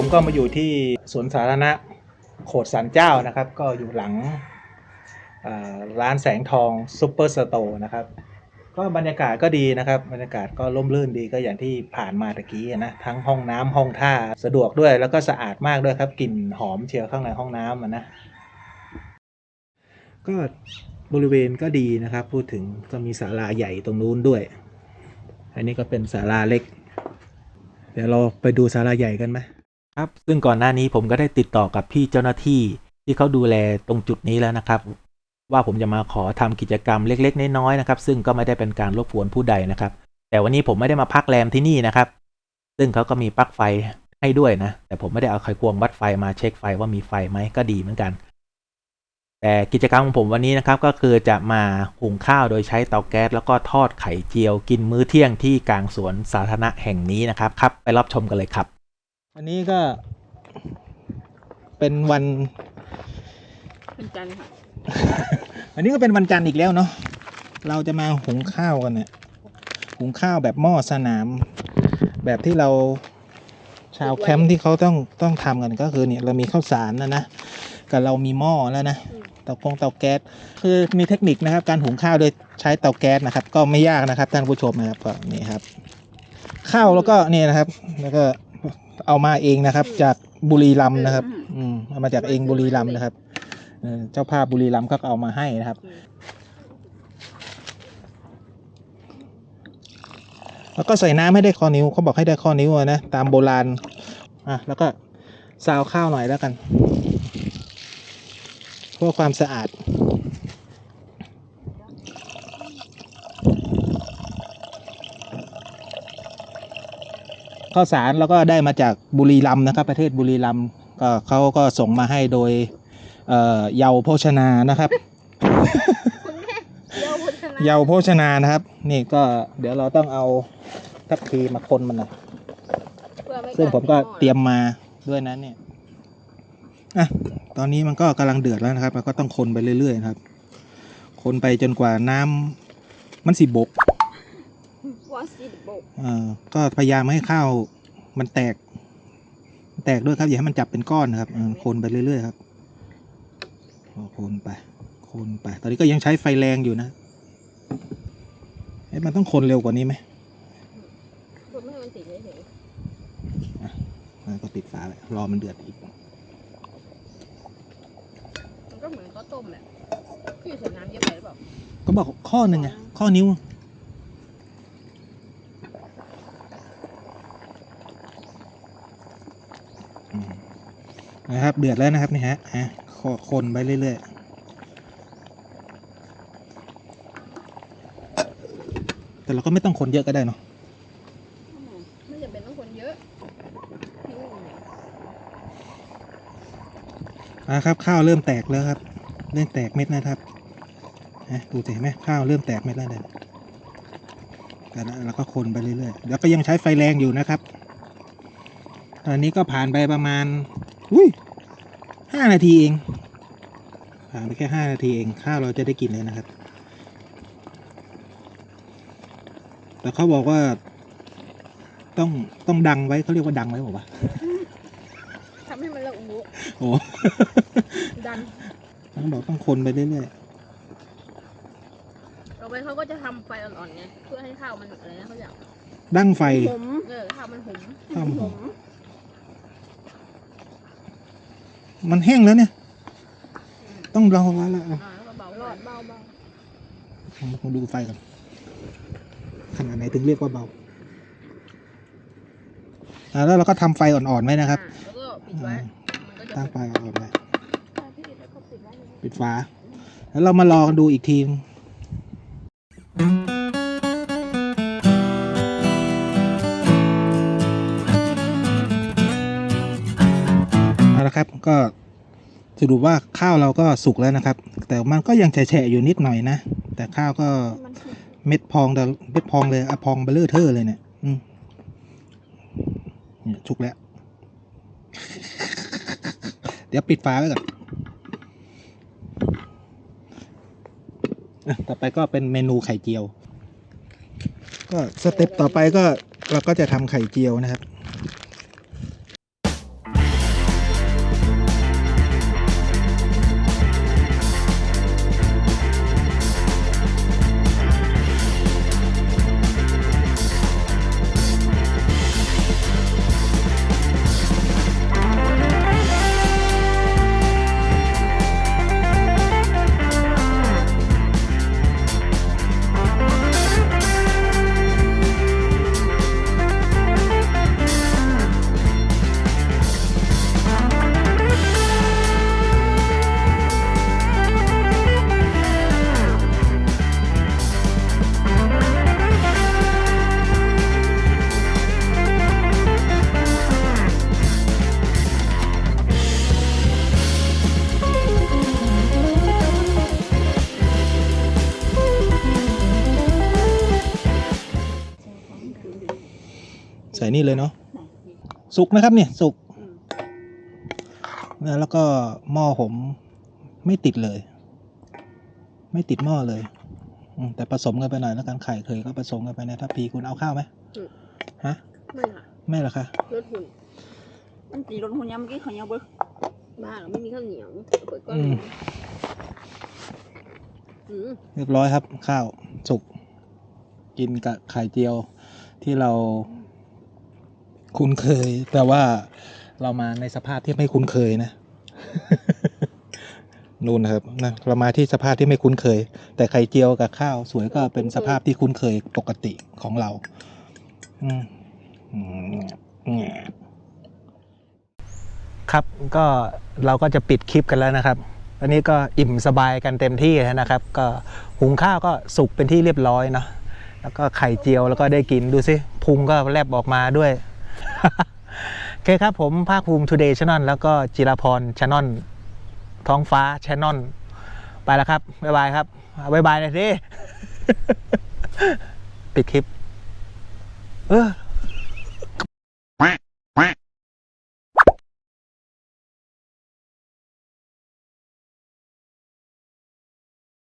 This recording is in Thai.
ผมก็มาอยู่ที่สวนสาธารณะโขดสันเจ้านะครับ ก็อยู่หลังร้านแสงทองซูเปอร์สโตร์นะครับ ก็บรรยากาศก็ดีนะครับ บรรยากาศก็ร่มรื่นดีก็อย่างที่ผ่านมาตะกี้นะทั้งห้องน้ำห้องท่าสะดวกด้วย แล้วก็สะอาดมากด้วยครับกลิ่นหอมเชียวข้างในห้องน้ำนะก็บริเวณก็ดีนะครับ พูดถึงก็มีศาลาใหญ่ตรงนู้นด้วย อันนี้ก็เป็นศาลาเล็ก เดี๋ยวเราไปดูศาลาใหญ่กันไหม ครับ ซึ่งก่อนหน้านี้ผมก็ได้ติดต่อกับพี่เจ้าหน้าที่ที่เขาดูแลตรงจุดนี้แล้วนะครับ ว่าผมจะมาขอทำกิจกรรมเล็ก ๆ น้อยๆนะครับ ซึ่งก็ไม่ได้เป็นการรบกวนผู้ใดนะครับ แต่วันนี้ผมไม่ได้มาพักแรมที่นี่นะครับ ซึ่งเขาก็มีปลั๊กไฟให้ด้วยนะ แต่ผมไม่ได้เอาไขควงวัดไฟมาเช็คไฟว่ามีไฟไหมก็ดีเหมือนกัน แต่กิจกรรมของผมวันนี้นะครับ ก็คือจะมาหุงข้าวโดยใช้เตาแก๊สแล้วก็ทอดไข่เจียว กินมื้อเที่ยงที่กลางสวนสาธารณะแห่งนี้นะครับครับ ไปรับชมกันเลยครับ วันนี้ก็เป็นวัน เป็นจันทร์ค่ะ วันนี้ก็เป็นวันจันทร์อีกแล้วเนาะ เราจะมาหุงข้าวกันเนี่ย หุงข้าวแบบหม้อสนาม แบบที่เราชาวแคมป์ที่เขาต้องต้องทำกันก็คือเนี่ยเรามีข้าวสารนะนะ กับเรามีหม้อแล้วนะ เตาคงเตาแก๊ส คือมีเทคนิคนะครับ การหุงข้าวโดยใช้เตาแก๊สนะครับ ก็ไม่ยากนะครับท่านผู้ชมนะครับก็นี่ครับ ข้าวแล้วก็นี่นะครับ แล้วก็ เอามาเองนะครับ จากบุรีรัมย์นะครับ อืมเอามาจากเองบุรีรัมย์นะครับเออเจ้าภาพบุรีรัมย์ก็เอามาให้นะครับ แล้วก็ใส่น้ำให้ได้ข้อนิ้วเขาบอกให้ได้ข้อนิ้วอะนะตามโบราณอะแล้วก็ซาวข้าวหน่อยแล้วกันเพื่อความสะอาด ข้าวสารแล้วก็ได้มาจากบุรีรัมย์นะครับ ประเทศบุรีรัมย์ก็เขาก็ส่งมาให้โดยเอ่อเยาวโภชนานะครับคุณแม่เดี๋ยวพุทธนะเยาวโภชนานะครับ นี่ก็เดี๋ยวเราต้องเอาทัพพีมาคนมันหน่อยเพื่อไม่ซึ่งผมก็าดหเตรียมมาด้วยนะเนี่ยอะตอนนี้มันก็กำลังเดือดแล้วนะครับเราก็ต้องคนไปเรื่อยๆนะครับ คนไปจนกว่าน้ำมันสิบกว อสิบบกเอ่อก็พยายามไม่ให้ข้าวมันแตก แตกด้วยครับอย่าให้มันจับเป็นก้อนนะครับเออคนไปเรื่อยๆครับก็คนไป คนไป ตอนนี้ก็ยังใช้ไฟแรงอยู่นะเอ๊ะมันต้องคนเร็วกว่านี้ไหมคุณไม่ให้มันติดเฉยอะก็ปิดฝาไว้รอมันเดือดอีกๆมันก็เหมือนข้าวต้มแหละพี่ใส่น้ำเยอะไปหรือเปล่า ก็บอกข้อหนึ่งอะข้อนิ้ว อืม นะครับ เดือดแล้วนะครับนี่ฮะฮะขอคนไปเรื่อยๆ แต่เราก็ไม่ต้องคนเยอะก็ได้เนาะไม่จำเป็นต้องคนเยอะอืมนะครับข้าวเริ่มแตกแล้วครับเริ่มแตกเม็ดนะครับนะดูสิเห็นไหมข้าวเริ่มแตกเม็ดแล้วเนี่ยแต่ละเราก็คนไปเรื่อยๆ แล้วก็ยังใช้ไฟแรงอยู่นะครับ ตอนนี้ก็ผ่านไปประมาณอุ้ยห้านาทีเอง ผ่านไปแค่ห้านาทีเองข้าวเราจะได้กินเลยนะครับ แต่เขาบอกว่าต้องต้องดังไว้เขาเรียกว่าดังไว้บอกว่าวะทำให้มันละอุโอ้ดันเขาบอกต้องคนไปเรื่อยต่อไปเขาก็จะทำไฟอ่อนๆไงเพื่อให้ข้าวมันอะไรนะเขาอยากๆดั้งไฟผมเออข้าวมันหุมข้าวมันหุม มมันแห้งแล้วเนี่ย ต้องรอไว้แล้วอะอ่าแล้วก็เบาหลอดเบาเบามาดูไฟก่อนขนาดไหนถึงเรียกว่าเบาอ่าแล้วเราก็ทำไฟอ่อนๆไว้นะครับแล้วก็ปิดไว้มันก็จะตั้งไฟอ่อนๆไว้พี่แล้วก็ปิดไว้เลยปิดฝา แล้วเรามารอกันดูอีกทีนึงะครับ ก็สรุปว่าข้าวเราก็สุกแล้วนะครับ แต่มันก็ยังแฉะอยู่นิดหน่อยนะ แต่ข้าวก็เม็ดพองแต่เม็ดพองเลยอะพองเบลเลอร์เทอร์เลยเนี่ยอืมเนี่ยชุกแล้ว เดี๋ยวปิดฝาไว้ก่อนต่อไปก็เป็นเมนูไข่เจียว ก็สเต็ปต่อไปก็เราก็จะทำไข่เจียวนะครับ นี่เลยเนาะสุกนะครับเนี่ยสุกอืมนะแล้วก็หม้อผมไม่ติดเลย ไม่ติดหม้อเลยอืมแต่ผสมกันไปหน่อยแล้วกันไข่เคยก็ผสมกันไปในทัพพีคุณเอาข้าวไหมฮะไม่ค่ะไม่หรอคะรถหุ่นมันตีรถหุ่นยำเมื่อกี้เขายังเบิกบ้าเหรอไม่มีข้าวเหนียวเปิดก้อนอืมอืมเรียบร้อยครับ ข้าวสุก กินกับไข่เจียวที่เรา คุ้นเคย แต่ว่าเรามาในสภาพที่ไม่คุ้นเคยนะนู่นครับนะเรามาที่สภาพที่ไม่คุ้นเคย แต่ไข่เจียวกับข้าวสวยก็เป็นสภาพที่คุ้นเคยปกติของเรา ครับก็เราก็จะปิดคลิปกันแล้วนะครับอันนี้ก็อิ่มสบายกันเต็มที่แล้วนะครับ ก็หุงข้าวก็สุกเป็นที่เรียบร้อยเนาะแล้วก็ไข่เจียวแล้วก็ได้กินดูสิพุงก็แลบออกมาด้วย โอเคครับผมภาคภูมิทูเดย์ชานอนแล้วก็จิรพรชานอนท้องฟ้าชานอนไปแล้วครับ บ๊ายบายครับ บ๊ายบายหนะทีปิดคลิป เออ